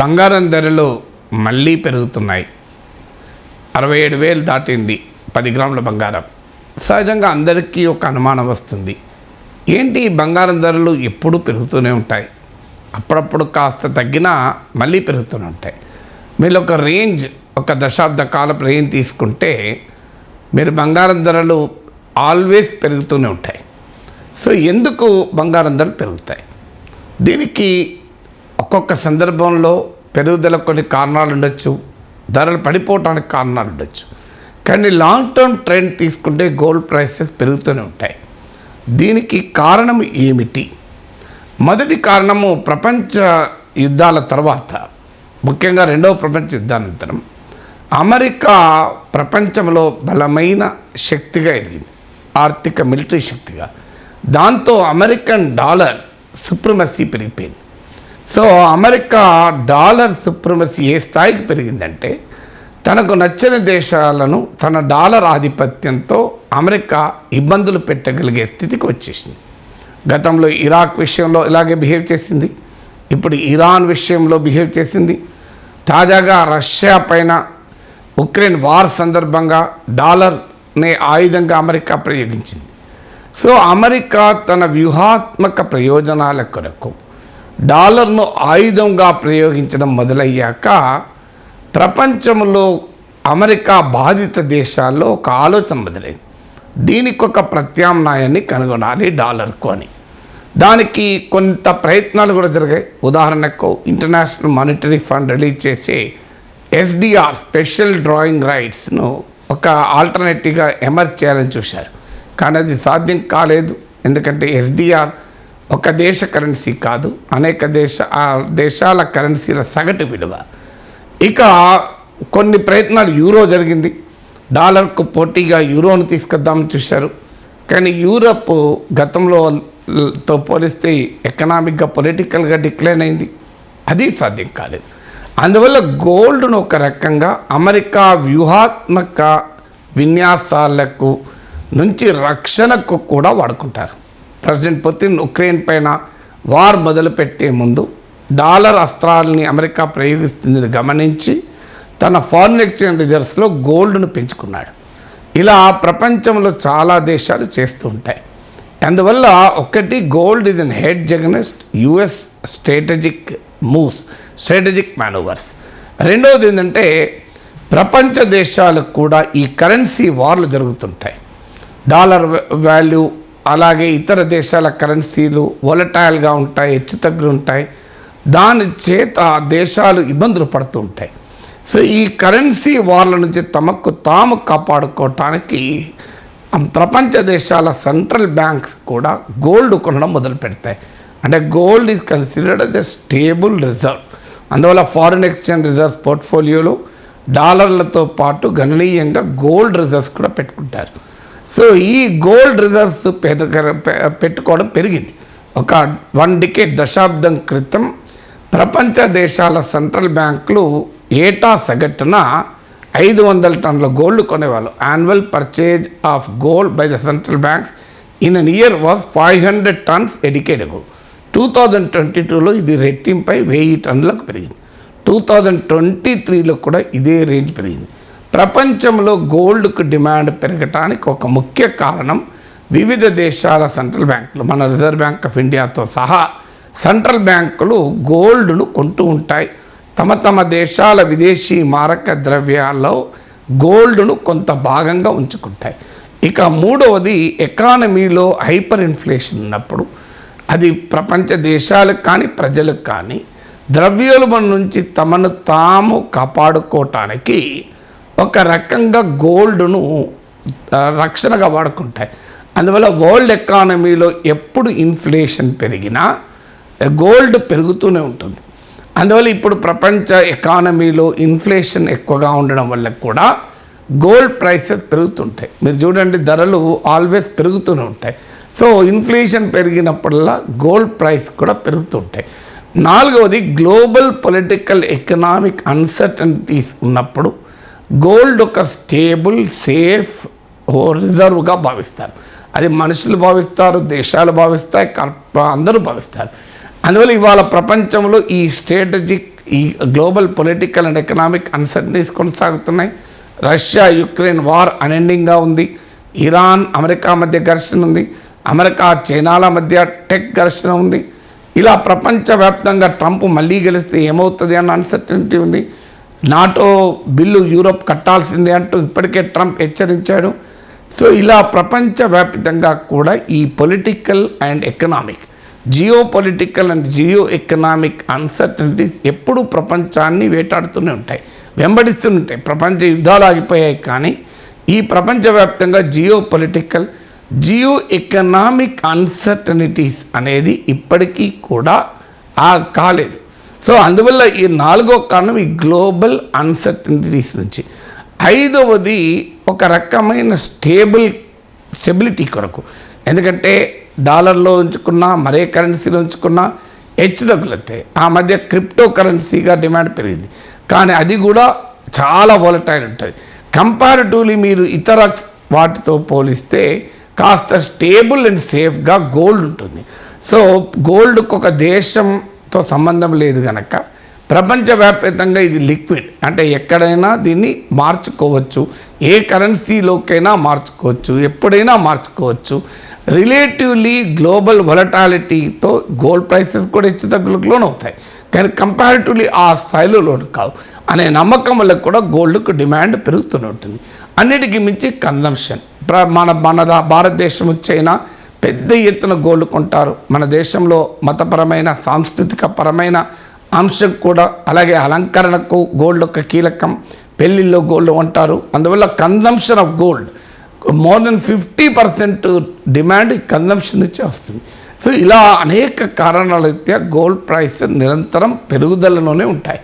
బంగారం ధరలు మళ్ళీ పెరుగుతున్నాయి. అరవై ఏడు వేలు దాటింది పది గ్రాముల బంగారం. సహజంగా అందరికీ ఒక అనుమానం వస్తుంది. ఏంటి బంగారం ధరలు ఎప్పుడూ పెరుగుతూనే ఉంటాయి? అప్పుడప్పుడు కాస్త తగ్గినా మళ్ళీ పెరుగుతూనే ఉంటాయి. మీరు ఒక రేంజ్ ఒక దశాబ్ద కాలపు రేంజ్ తీసుకుంటే మీరు బంగారం ధరలు ఆల్వేస్ పెరుగుతూనే ఉంటాయి. సో ఎందుకు బంగారం ధరలు పెరుగుతాయి? దీనికి ఒక్కొక్క సందర్భంలో పెరుగుదల కొన్ని కారణాలు ఉండొచ్చు ధరలు పడిపోవటానికి కారణాలు ఉండొచ్చు. కానీ లాంగ్ టర్మ్ ట్రెండ్ తీసుకుంటే గోల్డ్ ప్రైసెస్ పెరుగుతూనే ఉంటాయి. దీనికి కారణం ఏమిటి? మొదటి కారణము ప్రపంచ యుద్ధాల తర్వాత ముఖ్యంగా రెండవ ప్రపంచ యుద్ధానంతరం అమెరికా ప్రపంచంలో బలమైన శక్తిగా ఎదిగింది ఆర్థిక మిలిటరీ శక్తిగా. దాంతో అమెరికన్ డాలర్ సుప్రమసీ పెరిగిపోయింది. సో అమెరికా డాలర్ సుప్రమసీ ఏ స్థాయికి పెరిగిందంటే తనకు నచ్చని దేశాలను తన డాలర్ ఆధిపత్యంతో అమెరికా ఇబ్బందులు పెట్టగలిగే స్థితికి వచ్చేసింది. గతంలో ఇరాక్ విషయంలో ఇలాగే బిహేవ్ చేసింది. ఇప్పుడు ఇరాన్ విషయంలో బిహేవ్ చేసింది. తాజాగా రష్యా పైన ఉక్రెయిన్ వార్ సందర్భంగా డాలర్నే ఆయుధంగా అమెరికా ప్రయోగించింది. సో అమెరికా తన వ్యూహాత్మక ప్రయోజనాల కొరకు డాలర్ను ఆయుధంగా ప్రయోగించడం మొదలయ్యాక ప్రపంచంలో అమెరికా బాధిత దేశాల్లో ఒక ఆలోచన మొదలైంది. దీనికి ఒక ప్రత్యామ్నాయాన్ని కనుగొనాలి డాలర్కు అని దానికి కొంత ప్రయత్నాలు కూడా జరిగాయి. ఉదాహరణకు ఇంటర్నేషనల్ మానిటరీ ఫండ్ రిలీజ్ చేసే ఎస్డిఆర్ స్పెషల్ డ్రాయింగ్ రైట్స్ను ఒక ఆల్టర్నేటివ్గా ఎమర్జ్ చేయాలని చూశారు. కానీ అది సాధ్యం కాలేదు. ఎందుకంటే ఎస్డిఆర్ ఒక దేశ కరెన్సీ కాదు అనేక దేశ ఆ దేశాల కరెన్సీల సగటు విలువ. ఇక కొన్ని ప్రయత్నాలు యూరో జరిగింది. డాలర్కు పోటీగా యూరోను తీసుకొద్దామని చూశారు. కానీ యూరప్ గతంలో తో పోలిస్తే ఎకనామిక్గా పొలిటికల్గా డిక్లైన్ అయింది. అది సాధ్యం కాలేదు. అందువల్ల గోల్డ్ను ఒక రకంగా అమెరికా వ్యూహాత్మక విన్యాసాలకు నుంచి రక్షణకు కూడా వాడుకుంటారు. ప్రెసిడెంట్ పుతిన్ ఉక్రెయిన్ పైన వార్ మొదలుపెట్టే ముందు డాలర్ అస్త్రాలని అమెరికా ప్రయోగిస్తుందని గమనించి తన ఫారిన్ ఎక్స్చేంజ్ రిజర్వ్స్లో గోల్డ్ను పెంచుకున్నాడు. ఇలా ప్రపంచంలో చాలా దేశాలు చేస్తూ ఉంటాయి. అందువల్ల ఒకటి gold is an hedge against US strategic moves strategic manoeuvres రెండవది ఏంటంటే ప్రపంచ దేశాలకు కూడా ఈ కరెన్సీ వార్లు జరుగుతుంటాయి. డాలర్ వాల్యూ అలాగే ఇతర దేశాల కరెన్సీలు వొలటైల్గా ఉంటాయి హెచ్చుతగ్గులు ఉంటాయి. దాని చేత ఆ దేశాలు ఇబ్బందులు పడుతూ ఉంటాయి. సో ఈ కరెన్సీ వార్ల నుంచి తమకు తాము కాపాడుకోవటానికి ప్రపంచ దేశాల సెంట్రల్ బ్యాంక్స్ కూడా గోల్డ్ కొనడం మొదలు పెడతాయి. అంటే gold is considered as a stable reserve. అందువల్ల ఫారిన్ ఎక్స్చేంజ్ రిజర్వ్స్ పోర్ట్ఫోలియోలు డాలర్లతో పాటు గణనీయంగా గోల్డ్ రిజర్వ్స్ కూడా పెట్టుకుంటారు. సో ఈ గోల్డ్ రిజర్వ్స్ పెట్టుకోవడం పెరిగింది. ఒక వన్ డికేట్ దశాబ్దం క్రితం ప్రపంచ దేశాల సెంట్రల్ బ్యాంకులు ఏటా సగటున ఐదు వందల టన్నుల గోల్డ్ కొనేవాళ్ళు. Annual purchase of gold by the central banks in an year was five hundred tons dedicated gold two thousand twenty టూలో ఇది రెట్టింపై వెయ్యి టన్నులకు పెరిగింది. టూ థౌజండ్ ట్వంటీ త్రీలో కూడా ఇదే రేంజ్ పెరిగింది. ప్రపంచంలో గోల్డ్కు డిమాండ్ పెరగటానికి ఒక ముఖ్య కారణం వివిధ దేశాల సెంట్రల్ బ్యాంకులు. మన రిజర్వ్ బ్యాంక్ ఆఫ్ ఇండియాతో సహా సెంట్రల్ బ్యాంకులు గోల్డ్ను కొంటూ ఉంటాయి. తమ తమ దేశాల విదేశీ మారక ద్రవ్యాల్లో గోల్డ్ను కొంత భాగంగా ఉంచుకుంటాయి. ఇక మూడవది ఎకానమీలో హైపర్ ఇన్ఫ్లేషన్ ఉన్నప్పుడు అది ప్రపంచ దేశాలకు కానీ ప్రజలకు కానీ ద్రవ్యోల్బణం నుంచి తమను తాము కాపాడుకోవటానికి ఒక రకంగా గోల్డ్ను రక్షణగా వాడుకుంటాయి. అందువల్ల వరల్డ్ ఎకానమీలో ఎప్పుడు ఇన్ఫ్లేషన్ పెరిగినా గోల్డ్ పెరుగుతూనే ఉంటుంది. అందువల్ల ఇప్పుడు ప్రపంచ ఎకానమీలో ఇన్ఫ్లేషన్ ఎక్కువగా ఉండడం వల్ల కూడా గోల్డ్ ప్రైసెస్ పెరుగుతుంటాయి. మీరు చూడండి ధరలు ఆల్వేస్ పెరుగుతూనే ఉంటాయి. సో ఇన్ఫ్లేషన్ పెరిగినప్పుడల్లా గోల్డ్ ప్రైస్ కూడా పెరుగుతుంటాయి. నాలుగవది గ్లోబల్ పొలిటికల్ ఎకనామిక్ అన్సర్టనిటీస్ ఉన్నప్పుడు గోల్డ్ ఒక స్టేబుల్ సేఫ్ రిజర్వ్గా భావిస్తారు. అది మనుషులు భావిస్తారు దేశాలు భావిస్తాయి కర్ప అందరూ భావిస్తారు. అందువల్ల ఇవాళ ప్రపంచంలో ఈ స్ట్రాటజిక్ ఈ global political and economic uncertainties కొనసాగుతున్నాయి. రష్యా యుక్రెయిన్ వార్ అనెండింగ్గా ఉంది. ఇరాన్ అమెరికా మధ్య ఘర్షణ ఉంది. అమెరికా చైనాల మధ్య టెక్ ఘర్షణ ఉంది. ఇలా ప్రపంచవ్యాప్తంగా ట్రంప్ మళ్ళీ గెలిస్తే ఏమవుతుంది అన్న అన్సర్టనిటీ ఉంది. నాటో బిల్లు యూరోప్ కట్టాల్సిందే అంటూ ఇప్పటికే ట్రంప్ హెచ్చరించాడు. సో ఇలా ప్రపంచవ్యాప్తంగా కూడా ఈ political and economic geopolitical and geoeconomic uncertainties ఎప్పుడూ ప్రపంచాన్ని వేటాడుతూనే ఉంటాయి వెంబడిస్తూనే ఉంటాయి. ప్రపంచ యుద్ధాలు ఆగిపోయాయి కానీ ఈ ప్రపంచవ్యాప్తంగా geo political geo economic uncertainties అనేది ఇప్పటికీ కూడా ఆ కాలేదు. సో అందువల్ల ఈ నాలుగో కారణం ఈ గ్లోబల్ అన్సర్టనిటీస్ నుంచి. ఐదవది ఒక రకమైన స్టేబుల్ స్టెబిలిటీ కొరకు. ఎందుకంటే డాలర్లో ఉంచుకున్నా మరే కరెన్సీలో ఉంచుకున్నా హెచ్చు తగ్గులుతాయి ఆ మధ్య క్రిప్టో కరెన్సీగా డిమాండ్ పెరిగింది. కానీ అది కూడా చాలా వాలటైల్ ఉంటుంది. కంపారిటివ్లీ మీరు ఇతర వాటితో పోలిస్తే కాస్త స్టేబుల్ అండ్ సేఫ్గా గోల్డ్ ఉంటుంది. సో గోల్డ్కి ఒక దేశం తో సంబంధం లేదు కనుక ప్రపంచవ్యాప్తంగా ఇది లిక్విడ్. అంటే ఎక్కడైనా దీన్ని మార్చుకోవచ్చు. ఏ కరెన్సీలోకైనా మార్చుకోవచ్చు. ఎప్పుడైనా మార్చుకోవచ్చు. రిలేటివ్లీ గ్లోబల్ వొలటాలిటీతో గోల్డ్ ప్రైసెస్ కూడా హెచ్చు తగ్గులకు లోనవుతాయి. కానీ కంపారిటివ్లీ ఆ స్థాయిలో లోన్ కావు. అనే నమ్మకం వల్ల కూడా గోల్డ్కు డిమాండ్ పెరుగుతూనే ఉంటుంది. అన్నిటికీ మించి కన్జంప్షన్ మన మన భారతదేశం చైనా పెద్ద ఎత్తున గోల్డ్ కొంటారు. మన దేశంలో మతపరమైన సాంస్కృతిక పరమైన అంశం కూడా అలాగే అలంకరణకు గోల్డ్ ఒక కీలకం. పెళ్ళిళ్ళలో గోల్డ్ కొంటారు. అందువల్ల consumption of gold more than fifty percent demand consumption నుంచే వస్తుంది. సో ఇలా అనేక కారణాల రీత్యా గోల్డ్ ప్రైస్ నిరంతరం పెరుగుదలలోనే ఉంటాయి.